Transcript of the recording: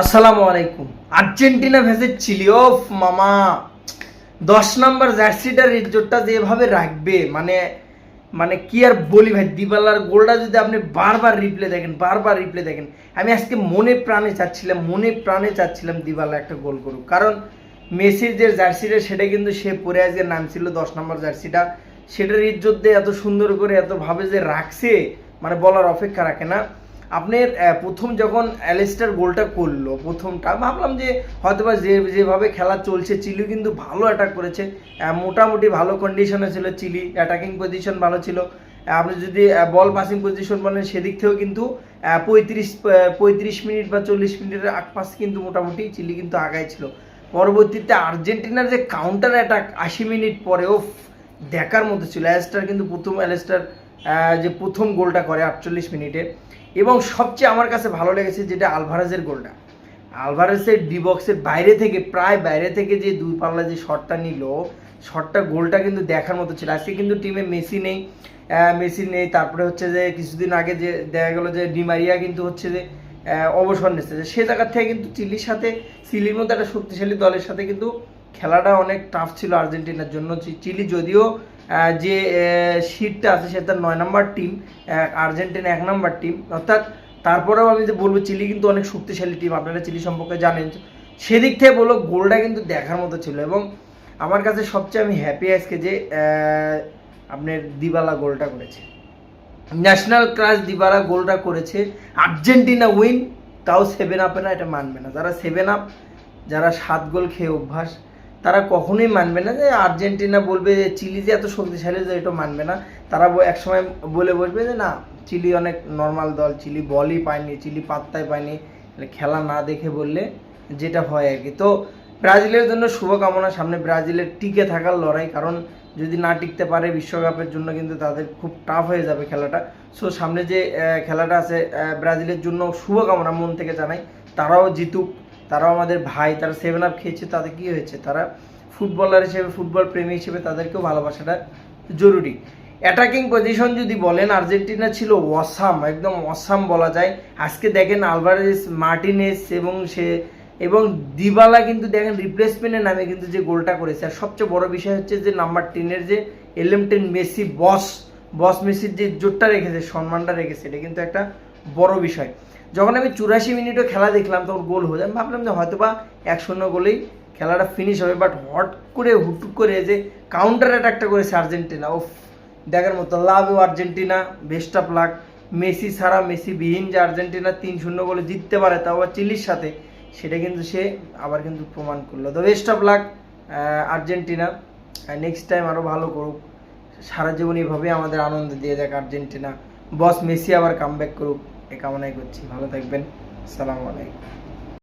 আসসালামু আলাইকুম। আর্জেন্টিনা ভেসে চিলি ওফ মামা। দশ নম্বর জার্সিটার ইজ্জতটা যেভাবে রাখবে মানে মানে কি আর বলি ভাই, দিবালার গোলটা যদি আপনি বারবার রিপ্লে দেখেন, বারবার রিপ্লে দেখেন, আমি আজকে মনে প্রাণে চাচ্ছিলাম, মনে প্রাণে চাচ্ছিলাম দিবালা একটা গোল করুক। কারণ মেসির যে জার্সিটা, সেটা কিন্তু সে পরে আজকে নাম ছিল দশ নম্বর জার্সিটা। সেটার ইজ্জত দিয়ে এত সুন্দর করে এত ভাবে যে রাখছে মানে বলার অপেক্ষা রাখে না। আপনার প্রথম যখন অ্যালেস্টার গোলটা করল প্রথমটা, ভাবলাম যে হয়তোবা যে যেভাবে খেলা চলছে, চিলি কিন্তু ভালো অ্যাটাক করেছে। মোটামুটি ভালো কন্ডিশনে ছিল চিলি অ্যাটাকিং পজিশন ভালো ছিল। আপনি যদি বল পাসিং পজিশন বলেন, সেদিক থেকেও কিন্তু পঁয়ত্রিশ পঁয়ত্রিশ মিনিট বা চল্লিশ মিনিটের আগ পাশ কিন্তু মোটামুটি চিলি কিন্তু আগাই ছিল। পরবর্তীতে আর্জেন্টিনার যে কাউন্টার অ্যাটাক আশি মিনিট পরেও দেখার মতো ছিল। অ্যালেস্টার কিন্তু প্রথম, অ্যালেস্টার যে প্রথম গোলটা করে আটচল্লিশ মিনিটে। এবং সবচেয়ে আমার কাছে ভালো লেগেছে যেটা আলভারেজের গোলটা। আলভারেজের ডি বক্সের বাইরে থেকে, প্রায় বাইরে থেকে যে দুই পাল্লা যে শটটা নিল, শটটা গোলটা কিন্তু দেখার মতো ছিল। আজকে কিন্তু টিমে মেসি নেই। মেসি নেই। তারপরে হচ্ছে যে কিছুদিন আগে যে দেখা গেলো যে ডিমারিয়া কিন্তু হচ্ছে যে অবসর নিচ্ছে। যে সে জায়গার থেকে কিন্তু চিলির সাথে, চিলির মতো একটা শক্তিশালী দলের সাথে কিন্তু খেলাটা অনেক টাফ ছিল আর্জেন্টিনার জন্য। চিলি যদিও যে সিটটা আছে সেটা নয় নম্বর টিম আর্জেন্টিনা এক নম্বর টিম অর্থাৎ তারপরেও আমি যে বলব, চিলি কিন্তু অনেক শক্তিশালী টিম আপনারা চিলি সম্পর্কে জানেন। সেদিক থেকে বলো, গোলটা কিন্তু দেখার মতো ছিল এবং আমার কাছে সবচেয়ে আমি হ্যাপি আজকে যে আপনার দিবালা গোলটা করেছে। ন্যাশনাল ক্রাশ দিবালা গোলটা করেছে। আর্জেন্টিনা উইন তাও সেভেন আপে না, এটা মানবে না। যারা সেভেন আপ যারা সাত গোল খেয়ে অভ্যাস তারা কখনোই মানবে না যে আর্জেন্টিনা বলবে যে চিলি যে এত শক্তিশালী যে এটা মানবে না। তারা একসময় বলে বসবে যে, না, চিলি অনেক নর্মাল দল, চিলি বলই পায়নি, চিলি পাত্তাই পায়নি। খেলা না দেখে বললে যেটা হয় আর কি। তো ব্রাজিলের জন্য শুভকামনা। সামনে ব্রাজিলের টিকে থাকার লড়াই, কারণ যদি না টিকতে পারে বিশ্বকাপের জন্য কিন্তু তাদের খুব টাফ হয়ে যাবে খেলাটা। সো সামনে যে খেলাটা আছে ব্রাজিলের জন্য শুভকামনা মন থেকে জানাই। তারাও জিতুক। তারাও আমাদের ভাই, তারা সেভেন আপ খেয়েছে, তাদের কি হয়েছে? তারা ফুটবলার হিসেবে ফুটবল প্রেমী হিসেবে তাদেরকেও ভালোবাসাটা জরুরি। অ্যাটাকিং পজিশন যদি বলেন, আর্জেন্টিনা ছিল অসাম, একদম অসাম বলা যায়। আজকে দেখেন আলভারেজ, মার্টিনেস এবং সে, এবং দিবালা কিন্তু দেখেন রিপ্লেসমেন্টের নামে কিন্তু যে গোলটা করেছে। আর সবচেয়ে বড় বিষয় হচ্ছে যে নাম্বার টেনের যে এলএম টেন মেসি বস বস মেসির যে জোরটা রেখেছে, সম্মানটা রেখেছে, এটা কিন্তু একটা বড় বিষয়। যখন আমি চুরাশি মিনিটও খেলা দেখলাম, তখন গোল হয়ে আমি ভাবলাম যে হয়তো বা এক শূন্য গোলেই খেলাটা ফিনিশ হবে বাট হট করে হুটুক করে যে কাউন্টার অ্যাটাকটা করেছে আর্জেন্টিনা ও দেখার মতো লাভ Argentina best of luck Messi ছাড়া মেসি বিহীন যে আর্জেন্টিনা তিন শূন্য গোলে জিততে পারে, তাও আবার চিলির সাথে, সেটা কিন্তু সে আবার কিন্তু প্রমাণ করল। তো best of luck Argentina. Next time আরও ভালো করুক। সারা জীবন আমাদের আনন্দ দিয়ে দেখ আর্জেন্টিনা। বস মেসি আবার কামব্যাক করুক। এ কামনাই করছি। ভালো থাকবেন। সালামু আলাইকুম।